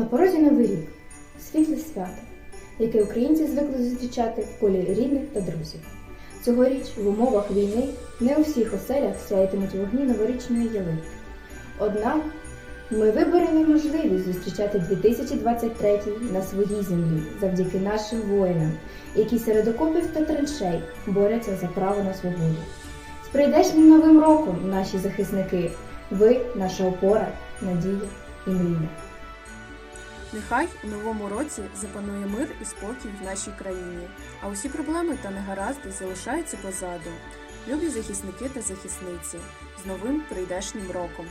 порозі новий рік світле свято, яке українці звикли зустрічати в колі рідних та друзів. Цьогоріч в умовах війни не у всіх оселях сяятимуть вогні новорічної ялинки. Однак ми вибороли можливість зустрічати 2023 на своїй землі завдяки нашим воїнам, які серед окопів та траншей борються за право на свободу. З прийдешнім новим роком, наші захисники! Ви наша опора, надія і мрія. Нехай у новому році запанує мир і спокій в нашій країні, а усі проблеми та негаразди залишаються позаду. Любі захисники та захисниці з новим прийдешнім роком.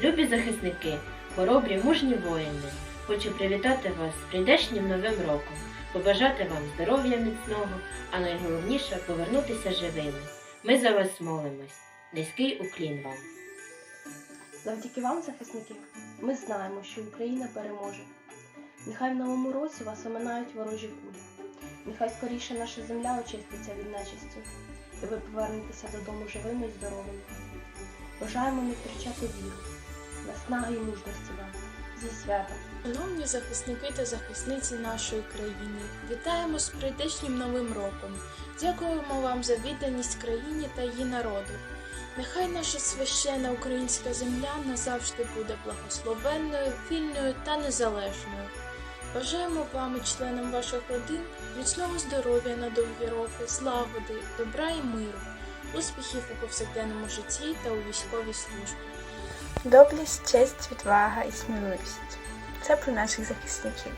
Любі захисники, хоробрі мужні воїни, хочу привітати вас з прийдешнім новим роком, побажати вам здоров'я міцного, а найголовніше повернутися живими. Ми за вас молимось. Низький уклін вам. Завдяки вам, захисники, ми знаємо, що Україна переможе. Нехай в новому році вас оминають ворожі кулі. Нехай скоріше наша земля очиститься від нечисті, і ви повернетеся додому живими і здоровими. Бажаємо не втрачати віру, наснаги і мужності вам зі святом. Шановні захисники та захисниці нашої країни, вітаємо з прийдешнім новим роком. Дякуємо вам за відданість країні та її народу. Нехай наша священна українська земля назавжди буде благословенною, вільною та незалежною. Бажаємо вам і членам ваших родин міцного здоров'я на довгі роки, злагоди, добра і миру, успіхів у повсякденному житті та у військовій службі. Доблесть, честь, відвага і сміливість. Це про наших захисників.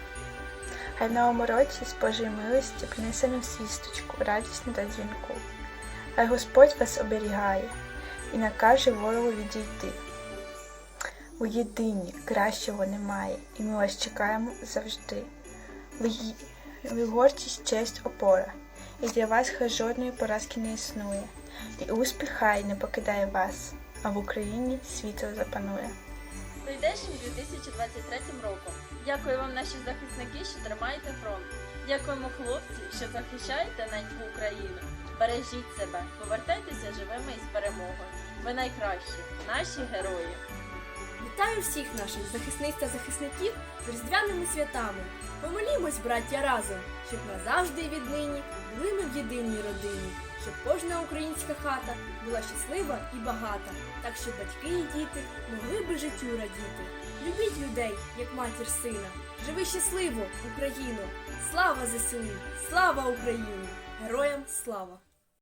Хай в новому році з Божої милості принесе нам свісточку, радісну та дзвінку. Хай Господь вас оберігає і накаже ворогу відійти. У єдині кращого немає, і ми вас чекаємо завжди. Ви, ви гордість, честь, опора, і для вас хай жодної поразки не існує, і успіх хай не покидає вас, а в Україні світло запанує. прийдешнім 2023 роком. Дякую вам, наші захисники, що тримаєте фронт. Дякуємо хлопці, що захищаєте неньку Україну. Бережіть себе, повертайтеся живими із перемогою. Ви найкращі, наші герої. Вітаю всіх наших захисниць та захисників з різдвяними святами. Помолімось, браття, разом, щоб назавжди і віднині були ми в єдиній родині, щоб кожна українська хата була щаслива і багата, так щоб батьки і діти могли би життю радіти. Любіть людей, як матір сина. Живи щасливо, Україно! Слава ЗСУ! Слава Україні! Героям слава!